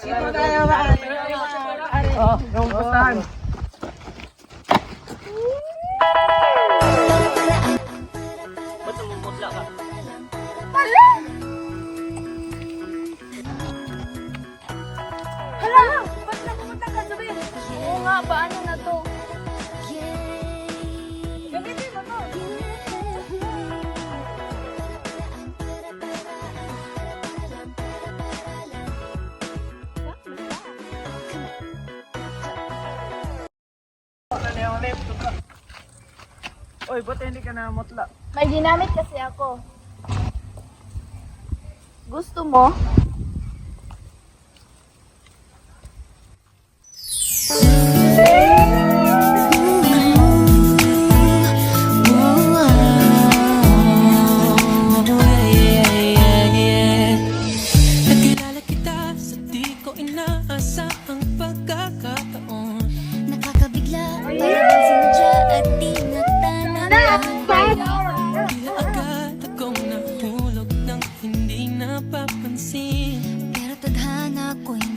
Oh, naumpustahan. Ba't namumutla ka? Hala! Ba't napupunta ka sabi? Oo nga, Oy, ba't hindi ka na mutla? May ginamit kasi ako. Gusto mo? Nakilala kita sa di ko inaasahang pagkakataon napapansin Pero tadhana ko'y